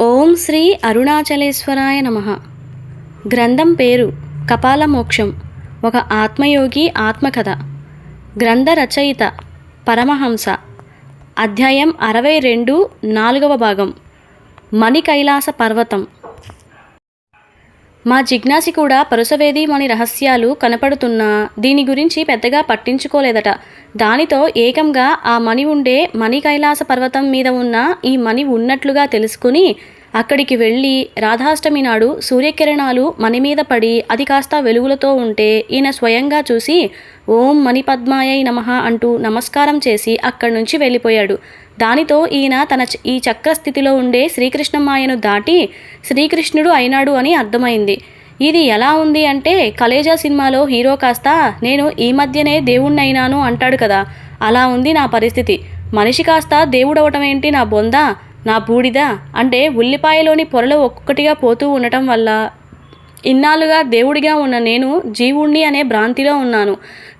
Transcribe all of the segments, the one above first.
ఓం శ్రీ అరుణాచలేశ్వరాయ నమ. గ్రంథం పేరు కపాల మోక్షం ఒక ఆత్మయోగి ఆత్మకథ. గ్రంథ రచయిత పరమహంస. అధ్యాయం అరవై రెండు నాలుగవ భాగం. మణికైలాస పర్వతం. మా జిజ్ఞాసి కూడా పరుసవేదిమణి రహస్యాలు కనపడుతున్నా దీని గురించి పెద్దగా పట్టించుకోలేదట. దానితో ఏకంగా ఆ మణి ఉండే మణి కైలాస పర్వతం మీద ఉన్న ఈ మణి ఉన్నట్లుగా తెలుసుకుని అక్కడికి వెళ్ళి రాధాష్టమి నాడు సూర్యకిరణాలు మణి మీద పడి అది కాస్త వెలుగులతో ఉంటే ఈయన స్వయంగా చూసి ఓం మణిపద్మాయై నమ అంటూ నమస్కారం చేసి అక్కడి నుంచి వెళ్ళిపోయాడు. దానితో ఈయన తన ఈ చక్రస్థితిలో ఉండే శ్రీకృష్ణమాయను దాటి శ్రీకృష్ణుడు అయినాడు అని అర్థమైంది. ఇది ఎలా ఉంది అంటే కలేజా సినిమాలో హీరో కాస్త నేను ఈ మధ్యనే దేవుణ్ణైనాను అంటాడు కదా అలా ఉంది నా పరిస్థితి. మనిషి కాస్త దేవుడవటం ఏంటి నా బొందా నా బూడిద? అంటే ఉల్లిపాయలోని పొరలు ఒక్కొక్కటిగా పోతూ ఉండటం వల్ల ఇన్నాళ్ళుగా దేవుడిగా ఉన్న నేను జీవుణ్ణి అనే భ్రాంతిలో ఉన్నాను.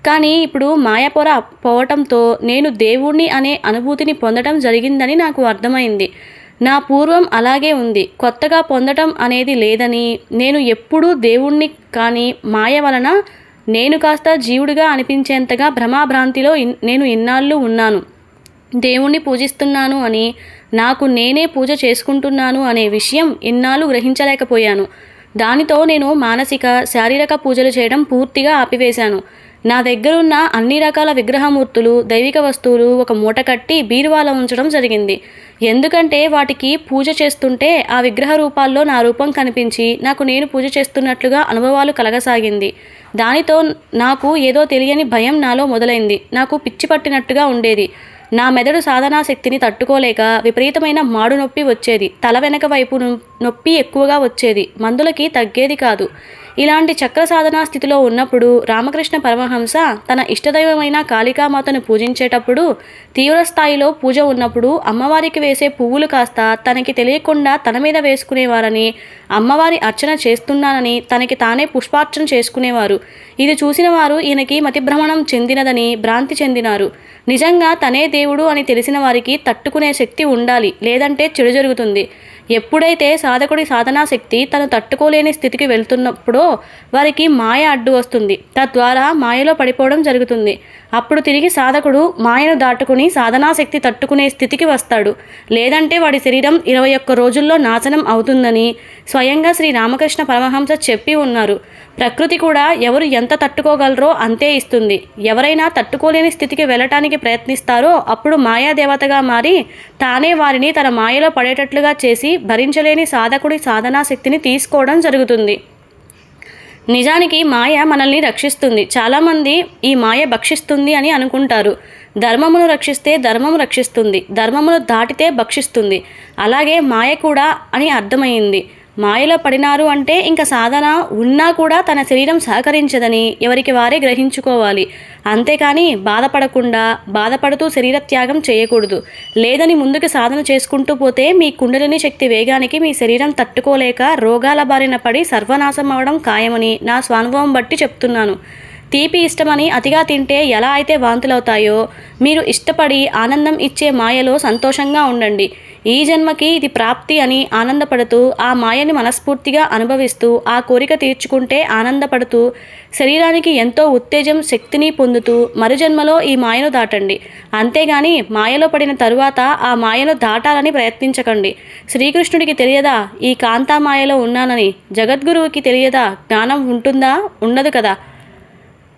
కానీ ఇప్పుడు మాయపొర పోవటంతో నేను దేవుణ్ణి అనే అనుభూతిని పొందటం జరిగిందని నాకు అర్థమైంది. నా పూర్వం అలాగే ఉంది. కొత్తగా పొందటం అనేది లేదని నేను ఎప్పుడూ దేవుణ్ణి కానీ మాయ వలన నేను కాస్త జీవుడిగా అనిపించేంతగా భ్రమాభ్రాంతిలో ఇన్- నేను ఇన్నాళ్ళు ఉన్నాను. దేవుణ్ణి పూజిస్తున్నాను అని నాకు నేనే పూజ చేసుకుంటున్నాను అనే విషయం ఇన్నాళ్ళు గ్రహించలేకపోయాను. దానితో నేను మానసిక శారీరక పూజలు చేయడం పూర్తిగా ఆపివేశాను. నా దగ్గరున్న అన్ని రకాల విగ్రహమూర్తులు దైవిక వస్తువులు ఒక మూట కట్టి బీరువాలో ఉంచడం జరిగింది. ఎందుకంటే వాటికి పూజ చేస్తుంటే ఆ విగ్రహ రూపాల్లో నా రూపం కనిపించి నాకు నేను పూజ చేస్తున్నట్లుగా అనుభవాలు కలగసాగింది. దానితో నాకు ఏదో తెలియని భయం నాలో మొదలైంది. నాకు పిచ్చి పట్టినట్టుగా ఉండేది. నా మెదడు సాధనా శక్తిని తట్టుకోలేక విపరీతమైన మాడు నొప్పి వచ్చేది. తల వెనక వైపు నొ- నొప్పి ఎక్కువగా వచ్చేది. మందులకి తగ్గేది కాదు. ఇలాంటి చక్ర సాధనా స్థితిలో ఉన్నప్పుడు రామకృష్ణ పరమహంస తన ఇష్టదైవమైన కాళికామాతను పూజించేటప్పుడు తీవ్ర స్థాయిలో పూజ ఉన్నప్పుడు అమ్మవారికి వేసే పువ్వులు కాస్త తనకి తెలియకుండా తన మీద వేసుకునేవారని అమ్మవారి అర్చన చేస్తున్నానని తనకి తానే పుష్పార్చన చేసుకునేవారు. ఇది చూసిన వారు ఈయనకి మతిభ్రమణం చెందినదని భ్రాంతి చెందినారు. నిజంగా తనే దేవుడు అని తెలిసిన వారికి తట్టుకునే శక్తి ఉండాలి లేదంటే చెడు జరుగుతుంది. ఎప్పుడైతే సాధకుడి సాధనాశక్తి తను తట్టుకోలేని స్థితికి వెళ్తున్నప్పుడో వారికి మాయ అడ్డు వస్తుంది. తద్వారా మాయలో పడిపోవడం జరుగుతుంది. అప్పుడు తిరిగి సాధకుడు మాయను దాటుకుని సాధనాశక్తి తట్టుకునే స్థితికి వస్తాడు. లేదంటే వాడి శరీరం ఇరవై ఒక్క రోజుల్లో నాశనం అవుతుందని స్వయంగా శ్రీ రామకృష్ణ పరమహంస చెప్పి ఉన్నారు. ప్రకృతి కూడా ఎవరు ఎంత తట్టుకోగలరో అంతే ఇస్తుంది. ఎవరైనా తట్టుకోలేని స్థితికి వెళ్ళటానికి ప్రయత్నిస్తారో అప్పుడు మాయాదేవతగా మారి తానే వారిని తన మాయలో పడేటట్లుగా చేసి భరించలేని సాధకుడి సాధనా శక్తిని తీసుకోవడం జరుగుతుంది. నిజానికి మాయ మనల్ని రక్షిస్తుంది. చాలామంది ఈ మాయ భక్షిస్తుంది అని అనుకుంటారు. ధర్మమును రక్షిస్తే ధర్మము రక్షిస్తుంది. ధర్మమును దాటితే భక్షిస్తుంది. అలాగే మాయ కూడా అని అర్థమైంది. మాయలో పడినారు అంటే ఇంకా సాధన ఉన్నా కూడా తన శరీరం సహకరించదని ఎవరికి వారే గ్రహించుకోవాలి. అంతేకాని బాధపడకుండా బాధపడుతూ శరీర త్యాగం చేయకూడదు. లేదని ముందుకు సాధన చేసుకుంటూ పోతే మీ కుండలిని శక్తి వేగానికి మీ శరీరం తట్టుకోలేక రోగాల బారిన పడి సర్వనాశం అవడం ఖాయమని నా స్వానుభవం బట్టి చెప్తున్నాను. తీపి ఇష్టమని అతిగా తింటే ఎలా అయితే వాంతులవుతాయో మీరు ఇష్టపడి ఆనందం ఇచ్చే మాయలో సంతోషంగా ఉండండి. ఈ జన్మకి ఇది ప్రాప్తి అని ఆనందపడుతూ ఆ మాయని మనస్ఫూర్తిగా అనుభవిస్తూ ఆ కోరిక తీర్చుకుంటే ఆనందపడుతూ శరీరానికి ఎంతో ఉత్తేజం శక్తిని పొందుతూ మరుజన్మలో ఈ మాయను దాటండి. అంతేగాని మాయలో పడిన తరువాత ఆ మాయను దాటాలని ప్రయత్నించకండి. శ్రీకృష్ణుడికి తెలియదా ఈ కాంతా మాయలో ఉన్నానని? జగద్గురువుకి తెలియదా జ్ఞానం ఉంటుందా ఉండదు కదా?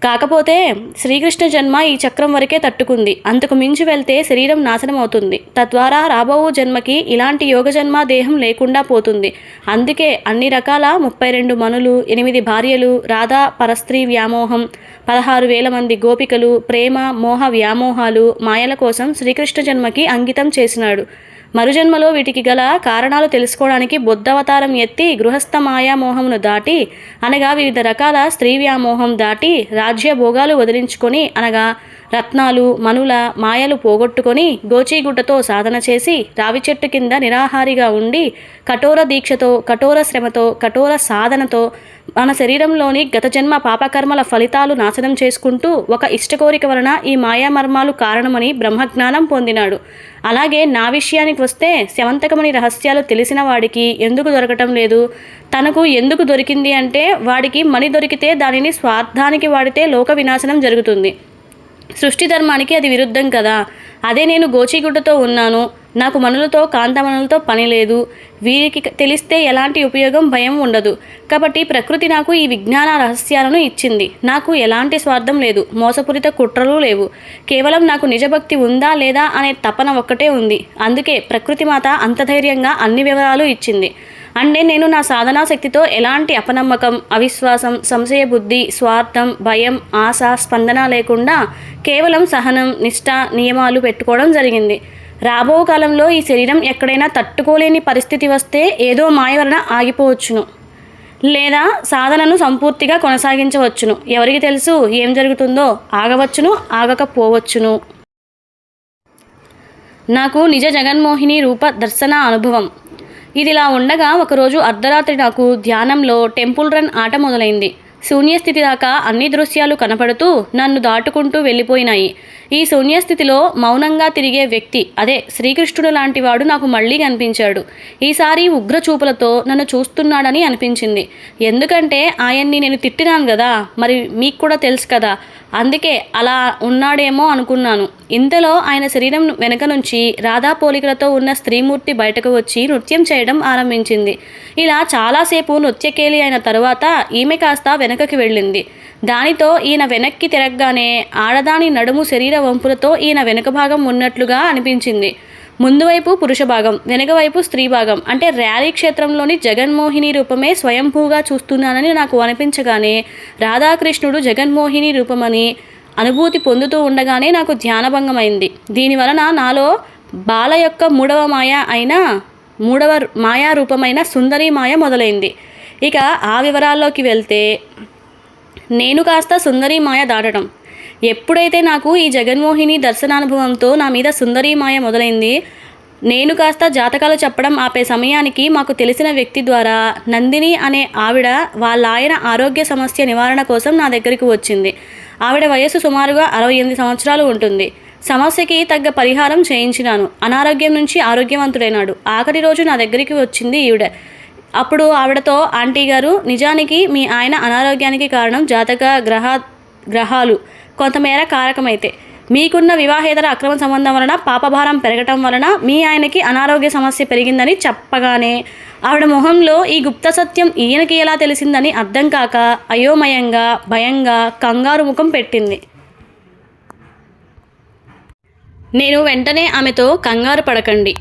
కాకపోతే శ్రీకృష్ణ జన్మ ఈ చక్రం వరకే తట్టుకుంది. అంతకు మించి వెళ్తే శరీరం నాశనం అవుతుంది. తద్వారా రాబో జన్మకి ఇలాంటి యోగ జన్మ దేహం లేకుండా పోతుంది. అందుకే అన్ని రకాల ముప్పై రెండు మనులు ఎనిమిది భార్యలు రాధా పరస్త్రీ వ్యామోహం పదహారు వేల మంది గోపికలు ప్రేమ మోహ వ్యామోహాలు మాయల కోసం శ్రీకృష్ణ జన్మకి అంకితం చేసినాడు. మరుజన్మలో వీటికి గల కారణాలు తెలుసుకోవడానికి బుద్ధవతారం ఎత్తి గృహస్థ మాయామోహమును దాటి అనగా వివిధ రకాల స్త్రీ వ్యామోహం దాటి రాజ్య భోగాలు వదిలించుకొని అనగా రత్నాలు మనుల మాయలు పోగొట్టుకొని గోచీగుడ్డతో సాధన చేసి రావి చెట్టు కింద నిరాహారిగా ఉండి కఠోర దీక్షతో కఠోర శ్రమతో కఠోర సాధనతో మన శరీరంలోని గత జన్మ పాపకర్మల ఫలితాలు నాశనం చేసుకుంటూ ఒక ఇష్టకోరిక వలన ఈ మాయామర్మాలు కారణమని బ్రహ్మజ్ఞానం పొందినాడు. అలాగే నా విషయానికి వస్తే శవంతకమని రహస్యాలు తెలిసిన వాడికి ఎందుకు దొరకటం లేదు? తనకు ఎందుకు దొరికింది అంటే వాడికి మణి దొరికితే దానిని స్వార్థానికి వాడితే లోక వినాశనం జరుగుతుంది. సృష్టి ధర్మానికి అది విరుద్ధం కదా. అదే నేను గోచిగుడ్డతో ఉన్నాను. నాకు మనులతో కాంతమనులతో పని లేదు. వీరికి తెలిస్తే ఎలాంటి ఉపయోగం భయం ఉండదు. కాబట్టి ప్రకృతి నాకు ఈ విజ్ఞాన రహస్యాలను ఇచ్చింది. నాకు ఎలాంటి స్వార్థం లేదు. మోసపూరిత కుట్రలు లేవు. కేవలం నాకు నిజభక్తి ఉందా లేదా అనే తపన ఒక్కటే ఉంది. అందుకే ప్రకృతి మాత అంత ధైర్యంగా అన్ని వివరాలు ఇచ్చింది. అంటే నేను నా సాధనా శక్తితో ఎలాంటి అపనమ్మకం అవిశ్వాసం సంశయ బుద్ధి స్వార్థం భయం ఆశ స్పందన లేకుండా కేవలం సహనం నిష్ఠ నియమాలు పెట్టుకోవడం జరిగింది. రాబో కాలంలో ఈ శరీరం ఎక్కడైనా తట్టుకోలేని పరిస్థితి వస్తే ఏదో మాయ వలన ఆగిపోవచ్చును. లేదా సాధనను సంపూర్తిగా కొనసాగించవచ్చును. ఎవరికి తెలుసు ఏం జరుగుతుందో? ఆగవచ్చును ఆగకపోవచ్చును. నాకు నిజ జగన్మోహిని రూప దర్శన అనుభవం. ఇదిలా ఉండగా ఒకరోజు అర్ధరాత్రి నాకు ధ్యానంలో టెంపుల్ రన్ ఆట మొదలైంది. శూన్యస్థితి దాకా అన్ని దృశ్యాలు కనపడుతూ నన్ను దాటుకుంటూ వెళ్ళిపోయినాయి. ఈ శూన్యస్థితిలో మౌనంగా తిరిగే వ్యక్తి అదే శ్రీకృష్ణుడు లాంటి వాడు నాకు మళ్ళీ కనిపించాడు. ఈసారి ఉగ్ర చూపులతో నన్ను చూస్తున్నాడని అనిపించింది. ఎందుకంటే ఆయన్ని నేను తిట్టినాను కదా మరి మీకు కూడా తెలుసు కదా. అందుకే అలా ఉన్నాడేమో అనుకున్నాను. ఇంతలో ఆయన శరీరం వెనక నుంచి రాధా పోలికలతో ఉన్న స్త్రీమూర్తి బయటకు వచ్చి నృత్యం చేయడం ఆరంభించింది. ఇలా చాలాసేపు నృత్యకేలి అయిన తరువాత ఈమె కాస్త వెనకకి వెళ్ళింది. దానితో ఈయన వెనక్కి తిరగగానే ఆడదాని నడుము శరీర వంపులతో ఈయన వెనుక భాగం ఉన్నట్లుగా అనిపించింది. ముందువైపు పురుష భాగం వెనుక వైపు స్త్రీ భాగం. అంటే ర్యాలీ క్షేత్రంలోని జగన్మోహిని రూపమే స్వయంభూగా చూస్తున్నానని నాకు అనిపించగానే రాధాకృష్ణుడు జగన్మోహిని రూపమని అనుభూతి పొందుతూ ఉండగానే నాకు ధ్యానభంగమైంది. దీనివలన నాలో బాల యొక్క మూడవ మాయ అయిన మూడవ మాయా రూపమైన సుందరి మాయ మొదలైంది. ఇక ఆ వివరాల్లోకి వెళ్తే నేను కాస్త సుందరి మాయ దాటడం. ఎప్పుడైతే నాకు ఈ జగన్మోహిని దర్శనానుభవంతో నా మీద సుందరి మాయ మొదలైంది నేను కాస్త జాతకాలు చెప్పడం ఆపే సమయానికి మాకు తెలిసిన వ్యక్తి ద్వారా నందిని అనే ఆవిడ వాళ్ళ ఆయన ఆరోగ్య సమస్య నివారణ కోసం నా దగ్గరికి వచ్చింది. ఆవిడ వయస్సు సుమారుగా అరవై ఎనిమిది సంవత్సరాలు ఉంటుంది. సమస్యకి తగ్గ పరిహారం చేయించినాను. అనారోగ్యం నుంచి ఆరోగ్యవంతుడైనాడు. ఆఖరి రోజు నా దగ్గరికి వచ్చింది ఈవిడ. అప్పుడు ఆవిడతో ఆంటీ గారు నిజానికి మీ ఆయన అనారోగ్యానికి కారణం జాతక గ్రహ గ్రహాలు. కొంతమేర కారకమైతే. మీకున్న వివాహేతర అక్రమ సంబంధం వలన పాపభారం పెరగటం వలన మీ ఆయనకి అనారోగ్య సమస్య పెరిగిందని చెప్పగానే ఆవిడ మొహంలో ఈ గుప్త సత్యం ఈయనకి ఎలా తెలిసిందని అర్థం కాక అయోమయంగా భయంగా కంగారు ముఖం పెట్టింది. నేను వెంటనే ఆమెతో కంగారు పడకండి.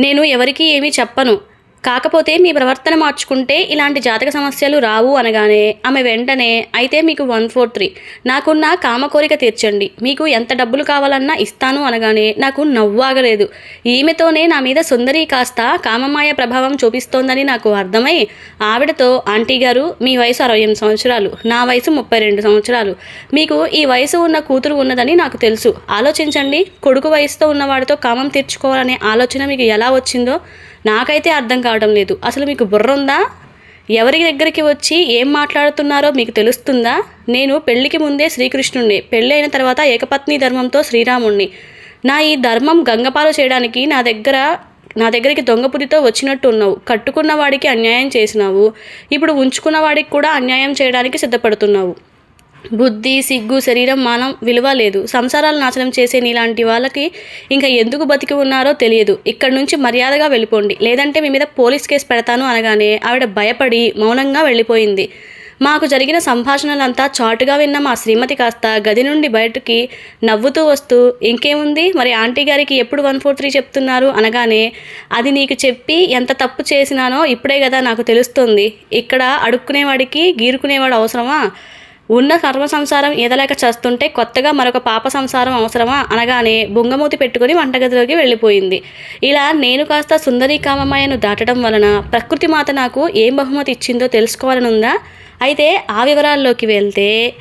నేను ఎవరికీ ఏమీ చెప్పను. కాకపోతే మీ ప్రవర్తన మార్చుకుంటే ఇలాంటి జాతక సమస్యలు రావు అనగానే ఆమె వెంటనే అయితే మీకు వన్ ఫోర్ త్రీ. నాకున్న కామ కోరిక తీర్చండి. మీకు ఎంత డబ్బులు కావాలన్నా ఇస్తాను అనగానే నాకు నవ్వాగలేదు. ఈమెతోనే నా మీద సుందరి కాస్త కామమాయ ప్రభావం చూపిస్తోందని నాకు అర్థమై ఆవిడతో ఆంటీ గారు మీ వయసు అరవై ఎనిమిది సంవత్సరాలు. నా వయసు ముప్పై రెండు సంవత్సరాలు. మీకు ఈ వయసు ఉన్న కూతురు ఉన్నదని నాకు తెలుసు. ఆలోచించండి. కొడుకు వయసుతో ఉన్నవాడితో కామం తీర్చుకోవాలనే ఆలోచన మీకు ఎలా వచ్చిందో నాకైతే అర్థం కావడం లేదు. అసలు మీకు బుర్ర ఉందా? ఎవరి దగ్గరికి వచ్చి ఏం మాట్లాడుతున్నారో మీకు తెలుస్తుందా? నేను పెళ్ళికి ముందే శ్రీకృష్ణుణ్ణి పెళ్ళైన తర్వాత ఏకపత్ని ధర్మంతో శ్రీరాముణ్ణి. నా ఈ ధర్మం గంగపాలు చేయడానికి నా దగ్గర నా దగ్గరికి దొంగపురితో వచ్చినట్టు ఉన్నావు. కట్టుకున్న వాడికి అన్యాయం చేసినావు. ఇప్పుడు ఉంచుకున్న వాడికి కూడా అన్యాయం చేయడానికి సిద్ధపడుతున్నావు. బుద్ధి సిగ్గు శరీరం మానం విలువ లేదు. సంసారాలు నాశనం చేసే నీలాంటి వాళ్ళకి ఇంకా ఎందుకు బతికి ఉన్నారో తెలియదు. ఇక్కడ నుంచి మర్యాదగా వెళ్ళిపోండి. లేదంటే మీ మీద పోలీస్ కేసు పెడతాను అనగానే ఆవిడ భయపడి మౌనంగా వెళ్ళిపోయింది. మాకు జరిగిన సంభాషణలంతా చాటుగా విన్న మా శ్రీమతి కాస్త గది నుండి బయటకి నవ్వుతూ వస్తూ ఇంకేముంది? మరి ఆంటీ గారికి ఎప్పుడు వన్ ఫోర్ త్రీ చెప్తున్నారు? అనగానే అది నీకు చెప్పి ఎంత తప్పు చేసినానో ఇప్పుడే కదా నాకు తెలుస్తుంది. ఇక్కడ అడుక్కునేవాడికి గీరుకునేవాడు అవసరమా? ఉన్న సర్వ సంసారం ఈదలేక చేస్తుంటే కొత్తగా మరొక పాప సంసారం అవసరమా? అనగానే బొంగమూతి పెట్టుకుని వంటగదిలోకి వెళ్ళిపోయింది. ఇలా నేను కాస్త సుందరీ కామమాయను దాటడం వలన ప్రకృతి మాత నాకు ఏం బహుమతి ఇచ్చిందో తెలుసుకోవాలనుందా? అయితే ఆ వివరాల్లోకి వెళ్తే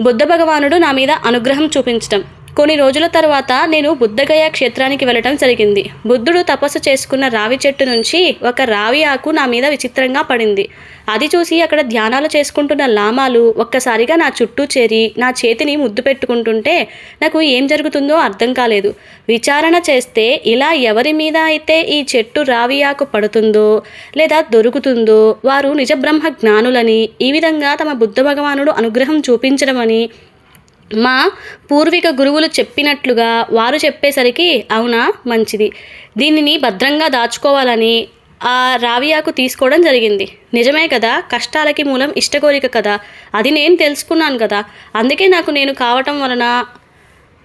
బుద్ధ భగవానుడు నా మీద అనుగ్రహం చూపించటం. కొన్ని రోజుల తర్వాత నేను బుద్ధగయ క్షేత్రానికి వెళ్ళటం జరిగింది. బుద్ధుడు తపస్సు చేసుకున్న రావి చెట్టు నుంచి ఒక రావి ఆకు నా మీద విచిత్రంగా పడింది. అది చూసి అక్కడ ధ్యానాలు చేసుకుంటున్న లామాలు ఒక్కసారిగా నా చుట్టూ చేరి నా చేతిని ముద్దు పెట్టుకుంటుంటే నాకు ఏం జరుగుతుందో అర్థం కాలేదు. విచారణ చేస్తే ఇలా ఎవరి మీద అయితే ఈ చెట్టు రావి ఆకు పడుతుందో లేదా దొరుకుతుందో వారు నిజబ్రహ్మ జ్ఞానులని ఈ విధంగా తమ బుద్ధ భగవానుడు అనుగ్రహం చూపించడమని మా పూర్వీక గురువులు చెప్పినట్లుగా వారు చెప్పేసరికి అవునా? మంచిది. దీనిని భద్రంగా దాచుకోవాలని ఆ రావియాకు తీసుకోవడం జరిగింది. నిజమే కదా? కష్టాలకి మూలం ఇష్టకోరిక కదా? అది నేను తెలుసుకున్నాను కదా? అందుకే నాకు నేను కావటం వలన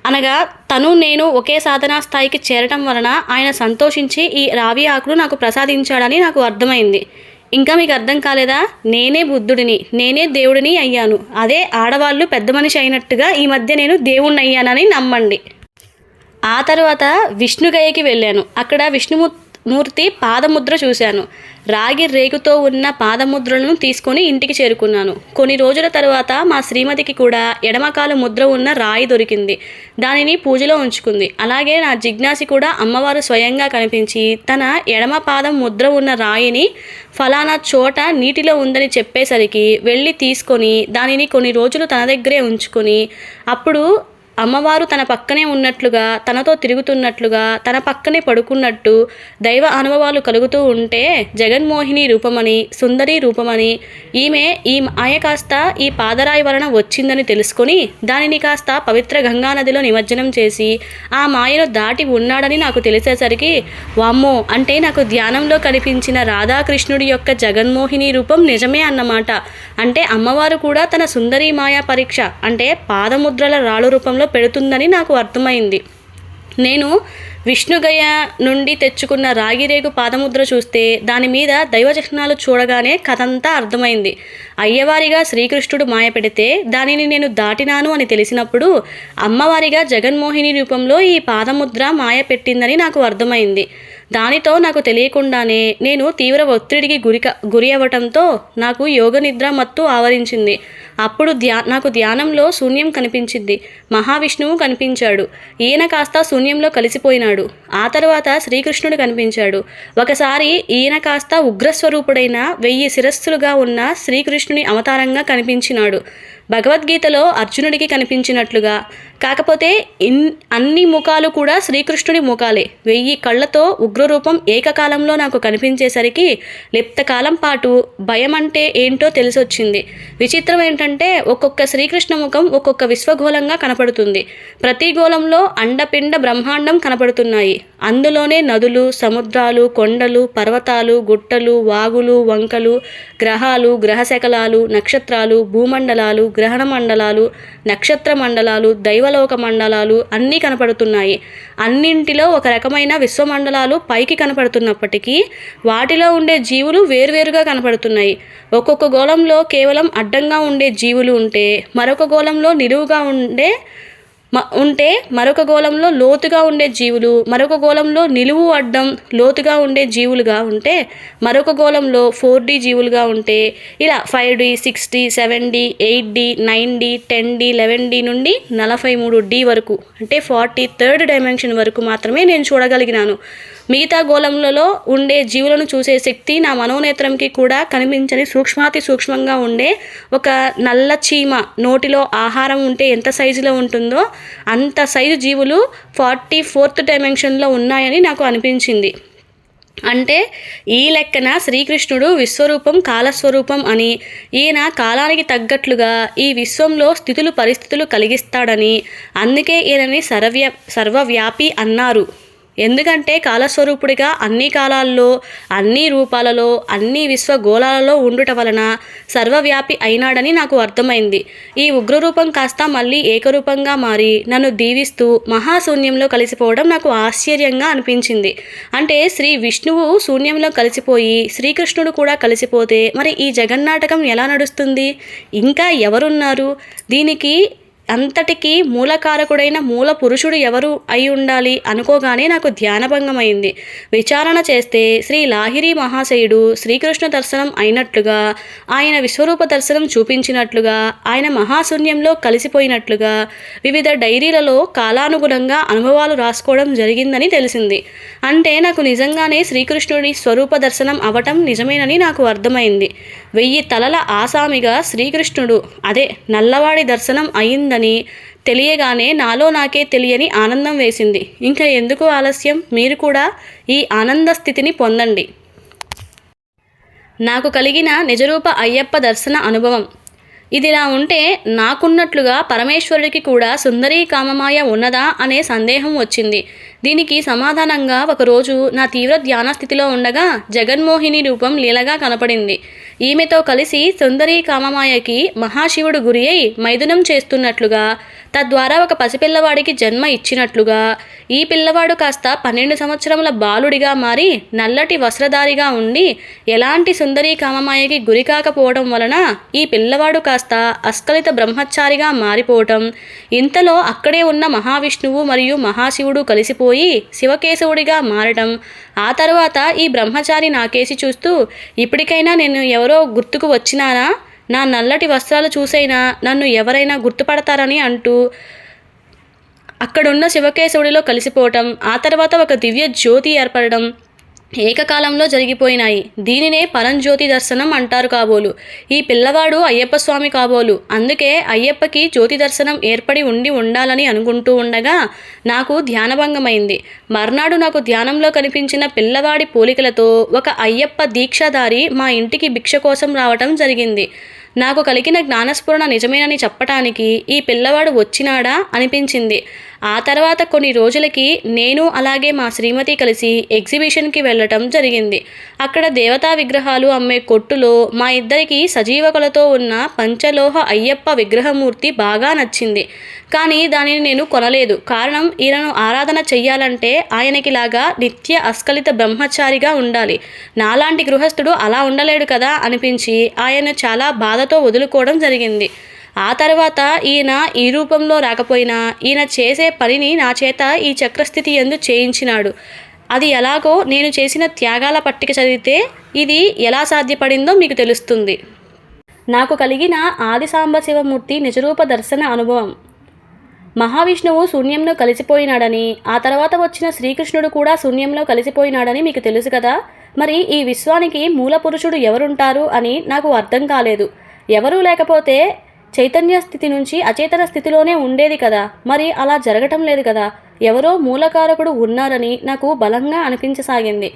అనగా తను నేను ఒకే సాధనా స్థాయికి చేరటం వలన ఆయన సంతోషించి ఈ రావి ఆకులు నాకు ప్రసాదించాడని నాకు అర్థమైంది. ఇంకా మీకు అర్థం కాలేదా? నేనే బుద్ధుడిని నేనే దేవుడిని అయ్యాను. అదే ఆడవాళ్ళు పెద్ద మనిషి అయినట్టుగా ఈ మధ్య నేను దేవుణ్ణి అయ్యానని నమ్మండి. ఆ తర్వాత విష్ణుగయకి వెళ్ళాను. అక్కడ విష్ణుమూర్తి మూర్తి పాదముద్ర చూశాను. రాగి రేకుతో ఉన్న పాదముద్రలను తీసుకొని ఇంటికి చేరుకున్నాను. కొన్ని రోజుల తర్వాత మా శ్రీమతికి కూడా ఎడమకాలు ముద్ర ఉన్న రాయి దొరికింది. దానిని పూజలో ఉంచుకుంది. అలాగే నా జిజ్ఞాసి కూడా అమ్మవారు స్వయంగా కనిపించి తన ఎడమ పాదం ముద్ర ఉన్న రాయిని ఫలానా చోట నీటిలో ఉందని చెప్పేసరికి వెళ్ళి తీసుకొని దానిని కొన్ని రోజులు తన దగ్గరే ఉంచుకొని అప్పుడు అమ్మవారు తన పక్కనే ఉన్నట్లుగా తనతో తిరుగుతున్నట్లుగా తన పక్కనే పడుకున్నట్టు దైవ అనుభవాలు కలుగుతూ ఉంటే జగన్మోహిని రూపమని సుందరి రూపమని ఈమె ఈ ఆయ కాస్త ఈ పాదరాయి వలన వచ్చిందని తెలుసుకొని దానిని కాస్త పవిత్ర గంగానదిలో నిమజ్జనం చేసి ఆ మాయను దాటి ఉన్నాడని నాకు తెలిసేసరికి వామ్మో! అంటే నాకు ధ్యానంలో కనిపించిన రాధాకృష్ణుడి యొక్క జగన్మోహిని రూపం నిజమే అన్నమాట. అంటే అమ్మవారు కూడా తన సుందరి మాయా పరీక్ష అంటే పాదముద్రల రాళ్ళు రూపంలో పెడుతుందని నాకు అర్థమైంది. నేను విష్ణుగయ నుండి తెచ్చుకున్న రాగిరేగు పాదముద్ర చూస్తే దాని మీద దైవ చిహ్నాలు చూడగానే కథంతా అర్థమైంది. అయ్యవారిగా శ్రీకృష్ణుడు మాయ పెడితే దానిని నేను దాటినాను అని తెలిసినప్పుడు అమ్మవారిగా జగన్మోహిని రూపంలో ఈ పాదముద్ర మాయ పెట్టిందని నాకు అర్థమైంది. దానితో నాకు తెలియకుండానే నేను తీవ్ర ఒత్తిడికి గురిక గురి అవ్వటంతో నాకు యోగ నిద్ర మత్తు ఆవరించింది. అప్పుడు ధ్యా నాకు ధ్యానంలో శూన్యం కనిపించింది. మహావిష్ణువు కనిపించాడు. ఈయన కాస్త శూన్యంలో కలిసిపోయినాడు. ఆ తర్వాత శ్రీకృష్ణుడు కనిపించాడు. ఒకసారి ఈయన కాస్త ఉగ్రస్వరూపుడైన వెయ్యి శిరస్సులుగా ఉన్న శ్రీకృష్ణుని అవతారంగా కనిపించినాడు. భగవద్గీతలో అర్జునుడికి కనిపించినట్లుగా కాకపోతే ఇన్ అన్ని ముఖాలు కూడా శ్రీకృష్ణుడి ముఖాలే. వెయ్యి కళ్ళతో ఉగ్రరూపం ఏకకాలంలో నాకు కనిపించేసరికి లిప్తకాలం పాటు భయం అంటే ఏంటో తెలిసొచ్చింది. విచిత్రం ఏంటంటే ఒక్కొక్క శ్రీకృష్ణ ముఖం ఒక్కొక్క విశ్వగోళంగా కనపడుతుంది. ప్రతి గోళంలో అండపిండ బ్రహ్మాండం కనపడుతున్నాయి. అందులోనే నదులు సముద్రాలు కొండలు పర్వతాలు గుట్టలు వాగులు వంకలు గ్రహాలు గ్రహశకలాలు నక్షత్రాలు భూమండలాలు గ్రహణ మండలాలు నక్షత్ర మండలాలు దైవ దైవలోక మండలాలు అన్నీ కనపడుతున్నాయి. అన్నింటిలో ఒక రకమైన విశ్వమండలాలు పైకి కనపడుతున్నప్పటికీ వాటిలో ఉండే జీవులు వేర్వేరుగా కనపడుతున్నాయి. ఒక్కొక్క గోళంలో కేవలం అడ్డంగా ఉండే జీవులు ఉంటే మరొక గోళంలో నిలువుగా ఉండే ఉంటే మరొక గోళంలో లోతుగా ఉండే జీవులు మరొక గోళంలో నిలువు అడ్డం లోతుగా ఉండే జీవులుగా ఉంటే మరొక గోళంలో ఫోర్ డి జీవులుగా ఉంటే ఇలా five D six D seven D eight D nine D ten D eleven D నుండి నలభై మూడు డి వరకు అంటే ఫార్టీ థర్డ్ డైమెన్షన్ వరకు మాత్రమే నేను చూడగలిగినాను. మిగతా గోళములలో ఉండే జీవులను చూసే శక్తి నా మనోనేత్రంకి కూడా కనిపించని సూక్ష్మాతి సూక్ష్మంగా ఉండే ఒక నల్ల చీమ నోటిలో ఆహారం ఉంటే ఎంత సైజులో ఉంటుందో అంత సైజు జీవులు ఫార్టీ ఫోర్త్ డైమెన్షన్లో ఉన్నాయని నాకు అనిపించింది. అంటే ఈ లెక్కన శ్రీకృష్ణుడు విశ్వరూపం కాలస్వరూపం అని ఈయన కాలానికి తగ్గట్లుగా ఈ విశ్వంలో స్థితులు పరిస్థితులు కలిగిస్తాడని అందుకే ఈయనని సర్వ్య సర్వవ్యాపి అన్నారు. ఎందుకంటే కాలస్వరూపుడిగా అన్ని కాలాల్లో అన్ని రూపాలలో అన్ని విశ్వగోళాలలో ఉండుట వలన సర్వవ్యాపి అయినాడని నాకు అర్థమైంది. ఈ ఉగ్రరూపం కాస్త మళ్ళీ ఏకరూపంగా మారి నన్ను దీవిస్తూ మహాశూన్యంలో కలిసిపోవడం నాకు ఆశ్చర్యంగా అనిపించింది. అంటే శ్రీ విష్ణువు శూన్యంలో కలిసిపోయి శ్రీకృష్ణుడు కూడా కలిసిపోతే మరి ఈ జగన్నాటకం ఎలా నడుస్తుంది? ఇంకా ఎవరున్నారు? దీనికి అంతటికి మూలకారకుడైన మూల పురుషుడు ఎవరు అయి ఉండాలి అనుకోగానే నాకు ధ్యానభంగమైంది. విచారణ చేస్తే శ్రీ లాహిరి మహాశయుడు శ్రీకృష్ణ దర్శనం అయినట్లుగా ఆయన విశ్వరూప దర్శనం చూపించినట్లుగా ఆయన మహాశూన్యంలో కలిసిపోయినట్లుగా వివిధ డైరీలలో కాలానుగుణంగా అనుభవాలు రాసుకోవడం జరిగిందని తెలిసింది. అంటే నాకు నిజంగానే శ్రీకృష్ణుడి స్వరూప దర్శనం అవటం నిజమేనని నాకు అర్థమైంది. వెయ్యి తలల ఆసామిగా శ్రీకృష్ణుడు అదే నల్లవాడి దర్శనం అయింది అయిందని తెలియగానే నాలో నాకే తెలియని ఆనందం వేసింది. ఇంకా ఎందుకు ఆలస్యం? మీరు కూడా ఈ ఆనంద స్థితిని పొందండి. నాకు కలిగిన నిజరూప అయ్యప్ప దర్శన అనుభవం. ఇదిలా ఉంటే నాకున్నట్లుగా పరమేశ్వరుడికి కూడా సుందరీ కామమాయ ఉన్నదా అనే సందేహం వచ్చింది. దీనికి సమాధానంగా ఒకరోజు నా తీవ్ర ధ్యాన స్థితిలో ఉండగా జగన్మోహిని రూపం లీలగా కనపడింది. ఈమెతో కలిసి సుందరీ కామమాయకి మహాశివుడు గురి అయి చేస్తున్నట్లుగా తద్వారా ఒక పసిపిల్లవాడికి జన్మ ఇచ్చినట్లుగా. ఈ పిల్లవాడు కాస్త పన్నెండు సంవత్సరముల బాలుడిగా మారి నల్లటి వస్త్రధారిగా ఉండి ఎలాంటి సుందరీ కామమాయకి గురి కాకపోవడం వలన ఈ పిల్లవాడు కాస్త అస్కలిత బ్రహ్మచారిగా మారిపోవటం. ఇంతలో అక్కడే ఉన్న మహావిష్ణువు మరియు మహాశివుడు కలిసిపోయి శివకేశవుడిగా మారటం. ఆ తర్వాత ఈ బ్రహ్మచారి నాకేసి చూస్తూ ఇప్పటికైనా నేను ఎవరో గుర్తుకు వచ్చినానా నా నల్లటి వస్త్రాలు చూసైనా నన్ను ఎవరైనా గుర్తుపడతారని అంటూ అక్కడున్న శివకేశవుడిలో కలిసిపోవటం ఆ తర్వాత ఒక దివ్య జ్యోతి ఏర్పడడం ఏకకాలంలో జరిగిపోయినాయి. దీనినే పరంజ్యోతి దర్శనం అంటారు కాబోలు. ఈ పిల్లవాడు అయ్యప్ప స్వామి కాబోలు. అందుకే అయ్యప్పకి జ్యోతి దర్శనం ఏర్పడి ఉండి ఉండాలని అనుకుంటూ ఉండగా నాకు ధ్యానభంగమైంది. మర్నాడు నాకు ధ్యానంలో కనిపించిన పిల్లవాడి పోలికలతో ఒక అయ్యప్ప దీక్షాధారి మా ఇంటికి భిక్ష కోసం రావటం జరిగింది. నాకు కలిగిన జ్ఞానస్ఫురణ నిజమేనని చెప్పటానికి ఈ పిల్లవాడు వచ్చినాడా అనిపించింది. ఆ తర్వాత కొన్ని రోజులకి నేను అలాగే మా శ్రీమతి కలిసి ఎగ్జిబిషన్కి వెళ్ళటం జరిగింది. అక్కడ దేవతా విగ్రహాలు అమ్మే కొట్టులో మా ఇద్దరికి సజీవకులతో ఉన్న పంచలోహ అయ్యప్ప విగ్రహమూర్తి బాగా నచ్చింది. కానీ దానిని నేను కొనలేదు. కారణం ఈయనను ఆరాధన చెయ్యాలంటే ఆయనకిలాగా నిత్య అస్కలిత బ్రహ్మచారిగా ఉండాలి. నాలాంటి గృహస్థుడు అలా ఉండలేడు కదా అనిపించి ఆయన చాలా బాధతో వదులుకోవడం జరిగింది. ఆ తర్వాత ఈయన ఈ రూపంలో రాకపోయినా ఈయన చేసే పనిని నా చేత ఈ చక్రస్థితి ఎందు చేయించినాడు. అది ఎలాగో నేను చేసిన త్యాగాల పట్టిక చదివితే ఇది ఎలా సాధ్యపడిందో మీకు తెలుస్తుంది. నాకు కలిగిన ఆది సాంబశివమూర్తి నిజరూప దర్శన అనుభవం. మహావిష్ణువు శూన్యంలో కలిసిపోయినాడని ఆ తర్వాత వచ్చిన శ్రీకృష్ణుడు కూడా శూన్యంలో కలిసిపోయినాడని మీకు తెలుసు కదా? మరి ఈ విశ్వానికి మూల పురుషుడు ఎవరుంటారు అని నాకు అర్థం కాలేదు. ఎవరూ లేకపోతే చైతన్య స్థితి నుంచి అచేతన స్థితిలోనే ఉండేది కదా. మరి అలా జరగటం లేదు కదా. ఎవరో మూలకారకుడు ఉన్నారని నాకు బలంగా అనిపించసాగింది.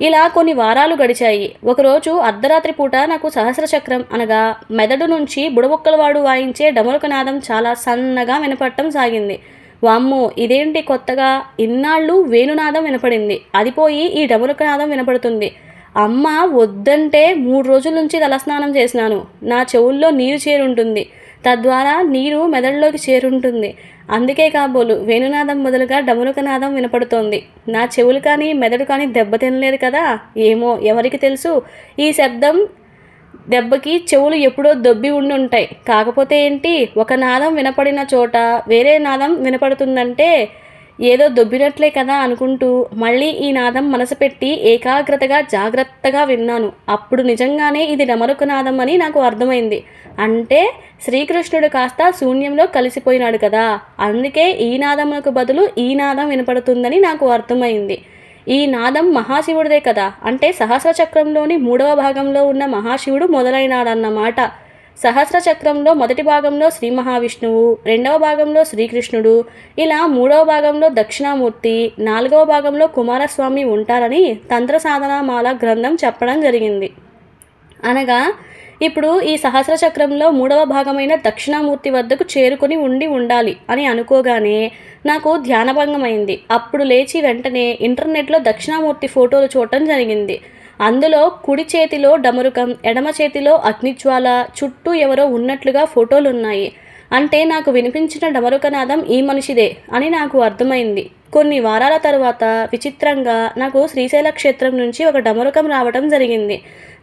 ఇలా కొన్ని వారాలు గడిచాయి. ఒకరోజు అర్ధరాత్రి పూట నాకు సహస్ర చక్రం అనగా మెదడు నుంచి బుడబుక్కలవాడు వాయించే డమరుకనాదం చాలా సన్నగా వినపడటం సాగింది. వామ్మో ఇదేంటి కొత్తగా? ఇన్నాళ్ళు వేణునాదం వినపడింది. అది పోయి ఈ డమరుకనాదం వినపడుతుంది. అమ్మ వద్దంటే మూడు రోజుల నుంచి తలస్నానం చేసినాను. నా చెవుల్లో నీరు చేరుంటుంది. తద్వారా నీరు మెదడులోకి చేరుంటుంది. అందుకే కాబోలు వేణునాదం మొదలుగా డమరుకనాదం వినపడుతోంది. నా చెవులు కానీ మెదడు కానీ దెబ్బ తినలేదు కదా? ఏమో ఎవరికి తెలుసు? ఈ శబ్దం దెబ్బకి చెవులు ఎప్పుడో దొబ్బి ఉండి ఉంటాయి కాకపోతే ఏంటి? ఒక నాదం వినపడిన చోట వేరే నాదం వినపడుతుందంటే ఏదో దొబ్బినట్లే కదా అనుకుంటూ మళ్ళీ ఈ నాదం మనసు పెట్టి ఏకాగ్రతగా జాగ్రత్తగా విన్నాను. అప్పుడు నిజంగానే ఇది డమరుక నాదం అని నాకు అర్థమైంది. అంటే శ్రీకృష్ణుడు కాస్త శూన్యంలో కలిసిపోయినాడు కదా. అందుకే ఈ నాదమునకు బదులు ఈ నాదం వినపడుతుందని నాకు అర్థమైంది. ఈ నాదం మహాశివుడిదే కదా. అంటే సహస్రచక్రంలోని మూడవ భాగంలో ఉన్న మహాశివుడు మొదలైనాడన్నమాట. సహస్ర చక్రంలో మొదటి భాగంలో శ్రీ మహావిష్ణువు రెండవ భాగంలో శ్రీకృష్ణుడు ఇలా మూడవ భాగంలో దక్షిణామూర్తి నాలుగవ భాగంలో కుమారస్వామి ఉంటారని తంత్ర సాధనామాల గ్రంథం చెప్పడం జరిగింది. అనగా ఇప్పుడు ఈ సహస్ర చక్రంలో మూడవ భాగమైన దక్షిణామూర్తి వద్దకు చేరుకొని ఉండి ఉండాలి అని అనుకోగానే నాకు ధ్యానభంగమైంది. అప్పుడు లేచి వెంటనే ఇంటర్నెట్లో దక్షిణామూర్తి ఫోటోలు చూడటం జరిగింది. అందులో కుడి చేతిలో డమరుకం ఎడమ చేతిలో అగ్నిజ్వాల చుట్టూ ఎవరో ఉన్నట్లుగా ఫోటోలు ఉన్నాయి అంటే నాకు వినిపించిన డమరుకనాదం ఈ మనిషిదే అని నాకు అర్థమైంది. కొన్ని వారాల తర్వాత విచిత్రంగా నాకు శ్రీశైల క్షేత్రం నుంచి ఒక డమరుకం రావటం జరిగింది.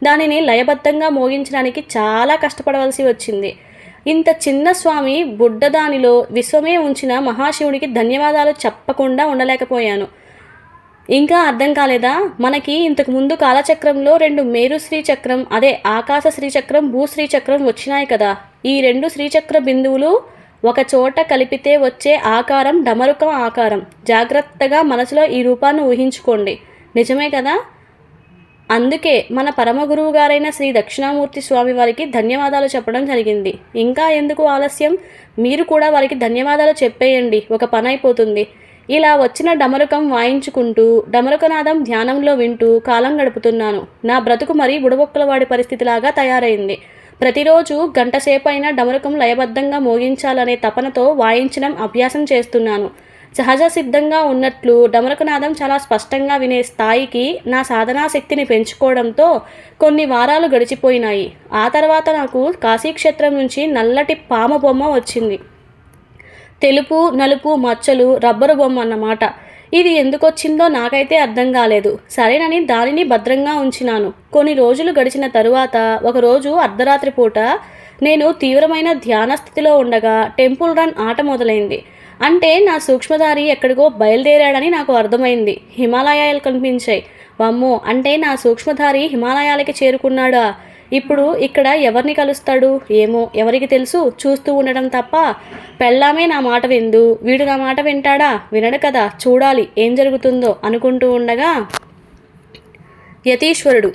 దానిని లయబద్ధంగా మోగించడానికి చాలా కష్టపడవలసి వచ్చింది. ఇంత చిన్న స్వామి బుడ్డదానిలో విశ్వమే ఉంచిన మహాశివుడికి ధన్యవాదాలు చెప్పకుండా ఉండలేకపోయాను. ఇంకా అర్థం కాలేదా? మనకి ఇంతకు ముందు కాలచక్రంలో రెండు మేరు శ్రీచక్రం అదే ఆకాశ శ్రీచక్రం భూ శ్రీచక్రం వచ్చినాయి కదా. ఈ రెండు శ్రీచక్ర బిందువులు ఒక చోట కలిపితే వచ్చే ఆకారం డమరుకం ఆకారం. జాగ్రత్తగా మనసులో ఈ రూపాన్ని ఊహించుకోండి. నిజమే కదా? అందుకే మన పరమ గురువు గారైన శ్రీ దక్షిణామూర్తి స్వామి వారికి ధన్యవాదాలు చెప్పడం జరిగింది. ఇంకా ఎందుకు ఆలస్యం? మీరు కూడా వారికి ధన్యవాదాలు చెప్పేయండి. ఒక పని అయిపోతుంది. ఇలా వచ్చిన డమరుకం వాయించుకుంటూ డమరుకనాదం ధ్యానంలో వింటూ కాలం గడుపుతున్నాను. నా బ్రతుకు మరీ బుడబొక్కల వాడి పరిస్థితిలాగా తయారైంది. ప్రతిరోజు గంట సేపైనా డమరుకం లయబద్ధంగా మోగించాలనే తపనతో వాయించడం అభ్యాసం చేస్తున్నాను. సహజ సిద్ధంగా ఉన్నట్లు డమరకనాదం చాలా స్పష్టంగా వినే స్థాయికి నా సాధనా శక్తిని పెంచుకోవడంతో కొన్ని వారాలు గడిచిపోయినాయి. ఆ తర్వాత నాకు కాశీక్షేత్రం నుంచి నల్లటి పామ బొమ్మ వచ్చింది. తెలుపు నలుపు మచ్చలు రబ్బరు బొమ్మ అన్నమాట. ఇది ఎందుకొచ్చిందో నాకైతే అర్థం కాలేదు. సరేనని దానిని భద్రంగా ఉంచినాను. కొన్ని రోజులు గడిచిన తరువాత ఒకరోజు అర్ధరాత్రి పూట నేను తీవ్రమైన ధ్యాన స్థితిలో ఉండగా టెంపుల్ రన్ ఆట మొదలైంది. అంటే నా సూక్ష్మధారి ఎక్కడికో బయలుదేరాడని నాకు అర్థమైంది. హిమాలయాలు కనిపించాయి. వమ్మో అంటే నా సూక్ష్మధారి హిమాలయాలకి చేరుకున్నాడా? ఇప్పుడు ఇక్కడ ఎవరిని కలుస్తాడు? ఏమో ఎవరికి తెలుసు? చూస్తూ ఉండడం తప్ప పెళ్ళామే నా మాట విందు. వీడు నా మాట వింటాడా? వినడు కదా. చూడాలి. ఏం జరుగుతుందో అనుకుంటూ ఉండగా యతీశ్వరుడు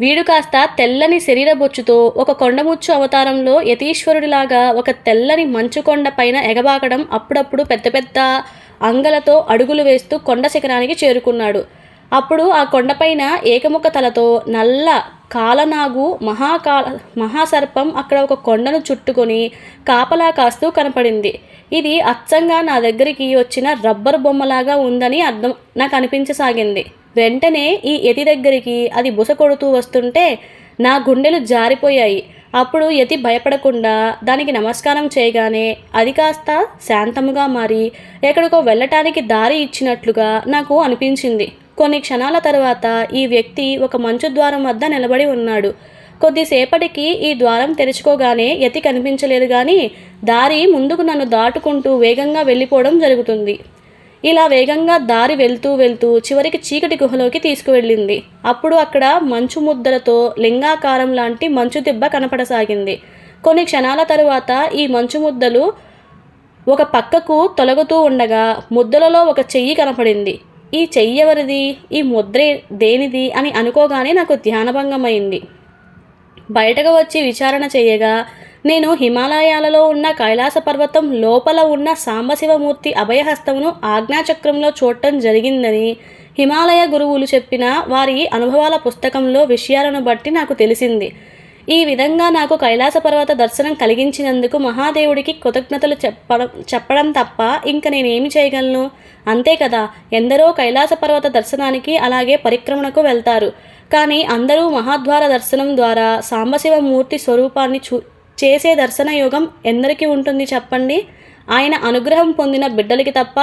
వీడు కాస్త తెల్లని శరీర బొచ్చుతో ఒక కొండముచ్చు అవతారంలో యతీశ్వరుడిలాగా ఒక తెల్లని మంచు కొండ పైన ఎగబాకడం అప్పుడప్పుడు పెద్ద పెద్ద అంగలతో అడుగులు వేస్తూ కొండ శిఖరానికి చేరుకున్నాడు. అప్పుడు ఆ కొండపైన ఏకముఖ తలతో నల్ల కాలనాగు మహాకాల మహాసర్పం అక్కడ ఒక కొండను చుట్టుకొని కాపలా కాస్తూ కనపడింది. ఇది అచ్చంగా నా దగ్గరికి వచ్చిన రబ్బర్ బొమ్మలాగా ఉందని అర్థం నాకు అనిపించసాగింది వెంటనే ఈ ఎతి దగ్గరికి అది బుస కొడుతూ వస్తుంటే నా గుండెలు జారిపోయాయి. అప్పుడు యతి భయపడకుండా దానికి నమస్కారం చేయగానే అది కాస్త శాంతముగా మారి ఎక్కడికో వెళ్ళటానికి దారి ఇచ్చినట్లుగా నాకు అనిపించింది. కొన్ని క్షణాల తర్వాత ఈ వ్యక్తి ఒక మంచు ద్వారం వద్ద నిలబడి ఉన్నాడు. కొద్దిసేపటికి ఈ ద్వారం తెరుచుకోగానే యతి కనిపించలేదు కానీ దారి ముందుకు నన్ను దాటుకుంటూ వేగంగా వెళ్ళిపోవడం జరుగుతుంది. ఇలా వేగంగా దారి వెళ్తూ వెళ్తూ చివరికి చీకటి గుహలోకి తీసుకువెళ్ళింది. అప్పుడు అక్కడ మంచు ముద్దలతో లింగాకారం లాంటి మంచు దిబ్బ కనపడసాగింది. కొన్ని క్షణాల తరువాత ఈ మంచు ముద్దలు ఒక పక్కకు తొలగుతూ ఉండగా ముద్దలలో ఒక చెయ్యి కనపడింది. ఈ చెయ్యి ఎవరిది ఈ ముద్రే దేనిది అని అనుకోగానే నాకు ధ్యానభంగమైంది. బయటకు వచ్చి విచారణ చేయగా నేను హిమాలయాలలో ఉన్న కైలాస పర్వతం లోపల ఉన్న సాంబశివమూర్తి అభయహస్తమును ఆజ్ఞాచక్రంలో చూడటం జరిగిందని హిమాలయ గురువులు చెప్పిన వారి అనుభవాల పుస్తకంలో విషయాలను బట్టి నాకు తెలిసింది. ఈ విధంగా నాకు కైలాస పర్వత దర్శనం కలిగించినందుకు మహాదేవుడికి కృతజ్ఞతలు చెప్పడం చెప్పడం తప్ప ఇంక నేనేమి చేయగలను? అంతే కదా ఎందరో కైలాస పర్వత దర్శనానికి అలాగే పరిక్రమణకు వెళ్తారు. కానీ అందరూ మహాద్వార దర్శనం ద్వారా సాంబశివ మూర్తి స్వరూపాన్ని చూ చేసే దర్శన యోగం ఎందరికీ ఉంటుంది చెప్పండి? ఆయన అనుగ్రహం పొందిన బిడ్డలకి తప్ప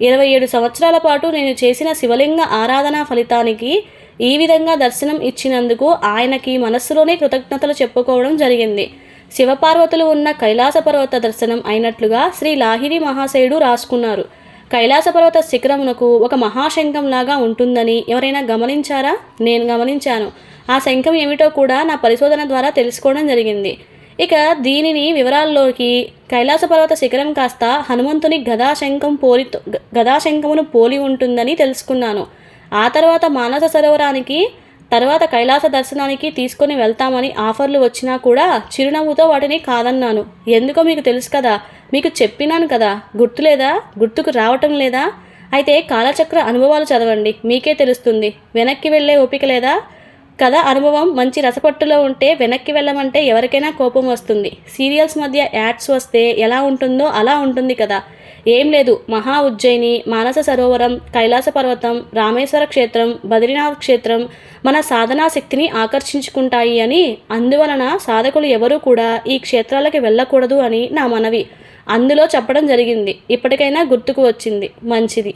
ఇరవై ఏడు సంవత్సరాల పాటు నేను చేసిన శివలింగ ఆరాధన ఫలితానికి ఈ విధంగా దర్శనం ఇచ్చినందుకు ఆయనకి మనస్సులోనే కృతజ్ఞతలు చెప్పుకోవడం జరిగింది. శివపార్వతులు ఉన్న కైలాస పర్వత దర్శనం అయినట్లుగా శ్రీ లాహిరి మహాశయుడు రాసుకున్నారు. కైలాస పర్వత శిఖరమునకు ఒక మహాశంఖంలాగా ఉంటుందని ఎవరైనా గమనించారా? నేను గమనించాను. ఆ శంఖం ఏమిటో కూడా నా పరిశోధన ద్వారా తెలుసుకోవడం జరిగింది. ఇక దీనిని వివరాల్లోకి కైలాస పర్వత శిఖరం కాస్త హనుమంతుని గదాశంఖం పోలి గదాశంఖమును పోలి ఉంటుందని తెలుసుకున్నాను. ఆ తర్వాత మానస సరోవరానికి తర్వాత కైలాస దర్శనానికి తీసుకొని వెళ్తామని ఆఫర్లు వచ్చినా కూడా చిరునవ్వుతో వాటిని కాదన్నాను. ఎందుకో మీకు తెలుసు కదా మీకు చెప్పినాను కదా గుర్తులేదా? గుర్తుకు రావటం లేదా? అయితే కాలచక్ర అనుభవాలు చదవండి మీకే తెలుస్తుంది. వెనక్కి వెళ్ళే ఓపిక లేదా? కథ అనుభవం మంచి రసపట్టులో ఉంటే వెనక్కి వెళ్ళమంటే ఎవరికైనా కోపం వస్తుంది. సీరియల్స్ మధ్య యాడ్స్ వస్తే ఎలా ఉంటుందో అలా ఉంటుంది కదా. ఏం లేదు. మహా ఉజ్జయిని మానస సరోవరం కైలాస పర్వతం రామేశ్వర క్షేత్రం బద్రీనాథ్ క్షేత్రం మన సాధనా శక్తిని ఆకర్షించుకుంటాయి అని అందువలన సాధకులు ఎవరూ కూడా ఈ క్షేత్రాలకి వెళ్ళకూడదు అని నా మనవి. అందులో చెప్పడం జరిగింది. ఇప్పటికైనా గుర్తుకు వచ్చింది. మంచిది.